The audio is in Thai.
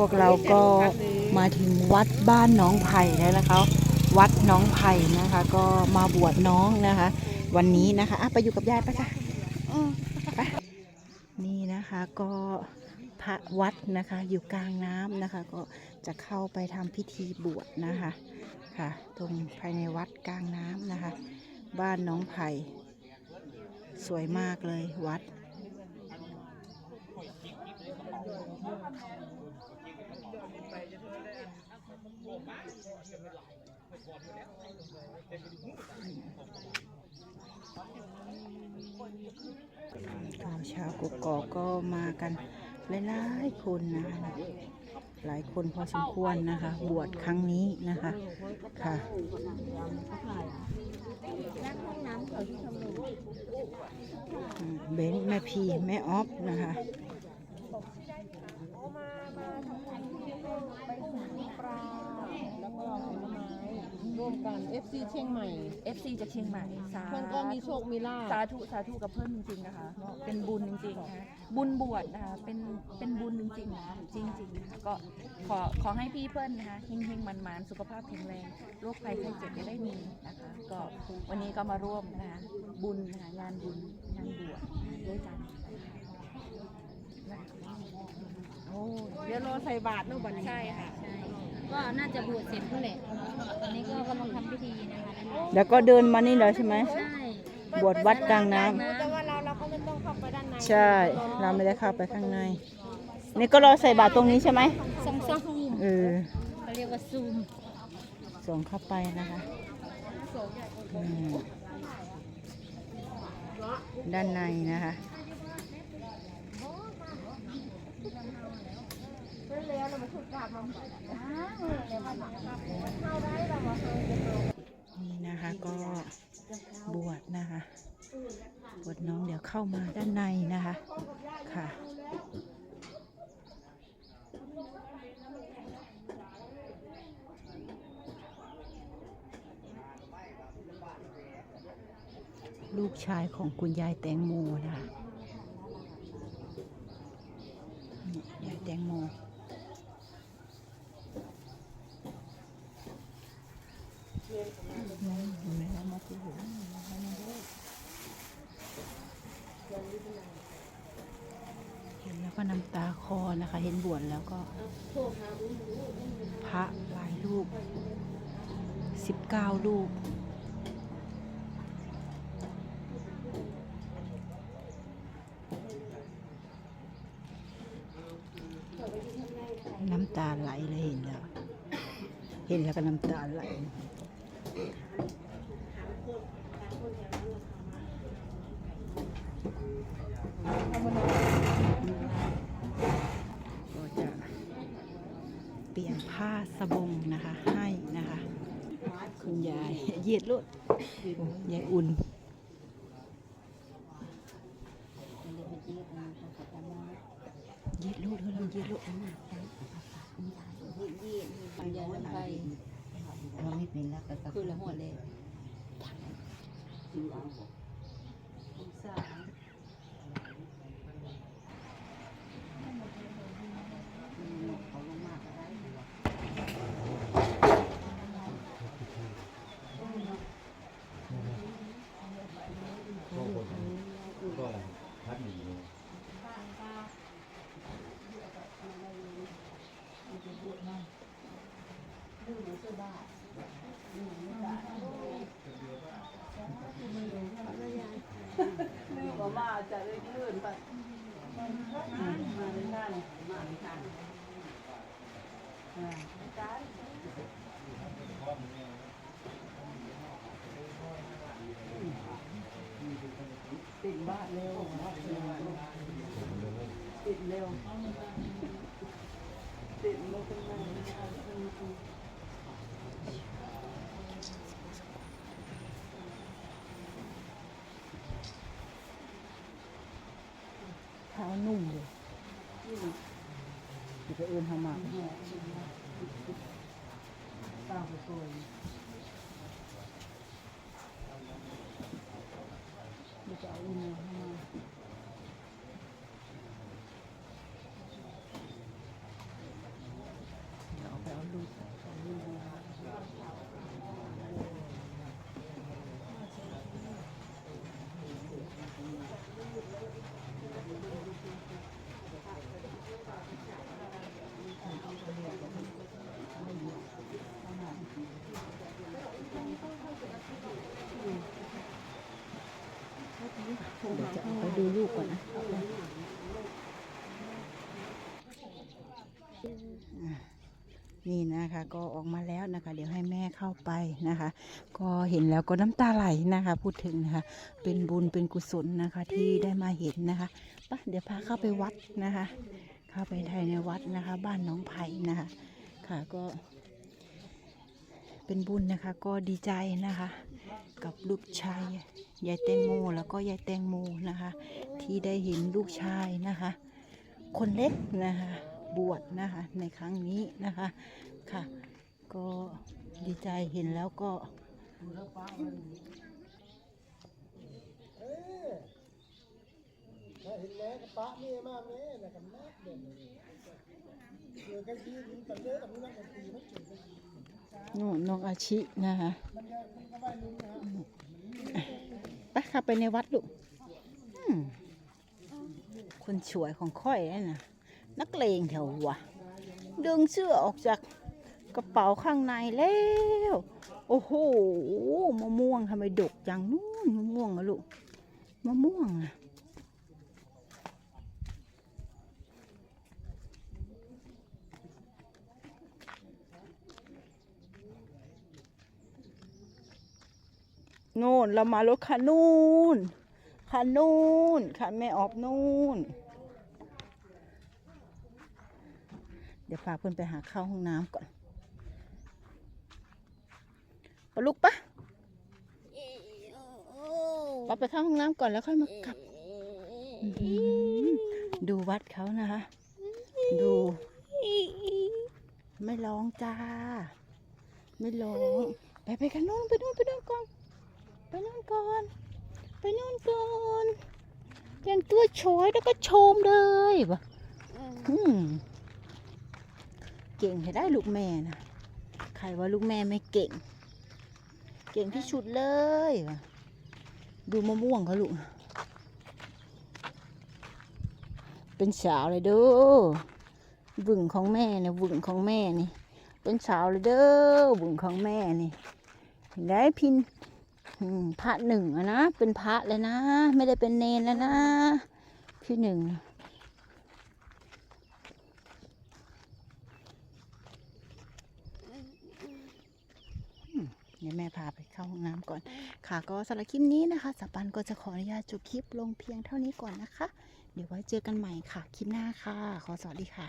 พวกเราก็มาถึงวัดบ้านน้องไผ่แล้วนะคะ วัดน้องไผ่นะคะ ก็มาบวชน้องนะคะ วันนี้นะคะอะไปอยู่กับยายไปค่ะไปนี่นะคะก็พระวัดนะคะ อยู่กลางน้ำนะคะ ก็จะเข้าไปทำพิธีบวชนะคะค่ะ ตรงภายในวัดกลางน้ำนะคะ บ้านน้องไผ่สวยมากเลยวัด ข่าว ชาวกกอกก็มากันหลายๆคนนะคะหลายคนพอสมควรนะคะ บวชครั้งนี้นะคะค่ะเบนแม่พีแม่ออฟนะคะ แล้วก็ผลไม้ ร่วมกัน FC เชียงใหม่ FC จากเชียงใหม่สาเพื่อนก็มีโชคมีลาภ สาธุสาธุกับเพื่อนจริงๆนะคะ เป็นบุญจริงๆนะคะบุญบวชนะคะเป็นเป็นบุญจริงๆนะคะจริงๆนะคะก็ขอขอให้พี่เพื่อนนะคะเฮงๆมันๆสุขภาพแข็งแรงโรคภัยไข้เจ็บไม่ได้มีนะคะก็วันนี้ก็มาร่วมนะคะบุญนะคะงานบุญงานบวชด้วยกันนะคะโอ้ยเดี๋ยวรอใส่บาตรเนู่นบัดนี้ ใช่ค่ะใช่ ก็น่าจะบวชเสร็จเมื่อไหร่ตอนนี้ก็กำลังทำพิธีนะคะด้านในแล้วก็เดินมานี่เลยใช่ไหม ใช่บวชวัดกลางน้ำแต่ว่าเราเราก็ไม่ต้องเข้าไปด้านในใช่ เราไม่ได้เข้าไปข้างใน นี่ก็รอใส่บาตรตรงนี้ใช่ไหมซองซองซูมเออเขาเรียกว่าซูมส่งเข้าไปนะคะอืมด้านในนะคะ นี่นะคะก็บวชนะคะ บวชน้องเดี๋ยวเข้ามาด้านในนะคะค่ะลูกชายของคุณยายแตงโมนะคะนี่ยายแตงโม เห็นแล้วก็น้ำตาคอนะคะ เห็นบวชแล้วก็ พระหลายรูปสิบเก้ารูปน้ำตาไหลเลยเห็นแล้ว เห็นแล้วก็น้ำตาไหล ผ้าสบงนะคะให้นะคะ คุณยายเหยียดลุดยายอุ่นเหยียดลุดเฮ้ยเหยียดลุดปัญญาลงไปเราไม่เป็นแล้วก็คือละหัวเลย ก็พัดหนี ติดบ้านเร็วติดเร็วติดเร็วขึ้นมาเท้านุ่มเลยจะไปเอื้อนทำมาตาสวยๆจะเอาอี เดี๋ยวจะไปดูลูกก่อนนะนี่นะคะ ก็ออกมาแล้วนะคะ เดี๋ยวให้แม่เข้าไปนะคะ ก็เห็นแล้วก็น้ำตาไหลนะคะ พูดถึงนะคะ เป็นบุญเป็นกุศลนะคะ ที่ได้มาเห็นนะคะป่ะเดี๋ยวพาเข้าไปวัดนะคะ เข้าไปไทยในวัดนะคะ บ้านน้องไผ่นะคะ ค่ะก็ เป็นบุญนะคะ ก็ดีใจนะคะ กับลูกชายยายแตงโมแล้วก็ยายแตงโมนะคะ ที่ได้เห็นลูกชายนะคะ คนเล็กนะคะ บวชนะคะ ในครั้งนี้นะคะค่ะ ก็ดีใจเห็นแล้วก็เห็นแล้วกระปะนี่มากแม่นะกับแม่เด่นเดี๋ยวกันที่นี้กันเยอะกับนี่กันทีไม่จุดกัน นู่นน้องอาชินะคะไปขับไปในวัดลูกคนสวยของค่อยนั่นนะนักเลงแถวหัวดึงเสื้อออกจากกระเป๋าข้างในแล้ว โอ้โหมะม่วงทำไมดกจังนู่นมะม่วงอะลูกมะม่วงอะ น่น เรามารถคันนู่นคันนู่นคันแม่ออกนู่น เดี๋ยวพาเพื่อนไปหาเข้าห้องน้ำก่อนปลุกปะปะไปเข้าห้องน้ำก่อนแล้วค่อยมากลับ ดูวัดเขานะคะ ดู ไม่ร้องจ้า ไม่ร้อง ไปไปกันนู่นไปนู่นไปนู่นก่อน ไปนู่นก่อน ไปนู่นก่อนแต่งตัวโชยแล้วก็โชมเลยปะอืมเก่งให้ได้ลูกแม่นะใครว่าลูกแม่ไม่เก่ง เก่งที่สุดเลยว่ะดูมะม่วงเขาลูก เป็นสาวเลยเด้อวึ่งของแม่นะวึ่งของแม่นี่ เป็นสาวเลยเด้อวึ่งของแม่นี่เห็นได้พินอืม พระหนึ่งอะนะ เป็นพระเลยนะ ไม่ได้เป็นเนนแล้วนะ พี่หนึ่งเดี๋ยวแม่พาไปเข้าห้องน้ำก่อน ค่ะก็สำหรับคลิปนี้นะคะสปันก็จะขออนุญาตจบคลิปลงเพียงเท่านี้ก่อนนะคะ เดี๋ยวไว้เจอกันใหม่ค่ะ คลิปหน้าค่ะ ขอสวัสดีค่ะ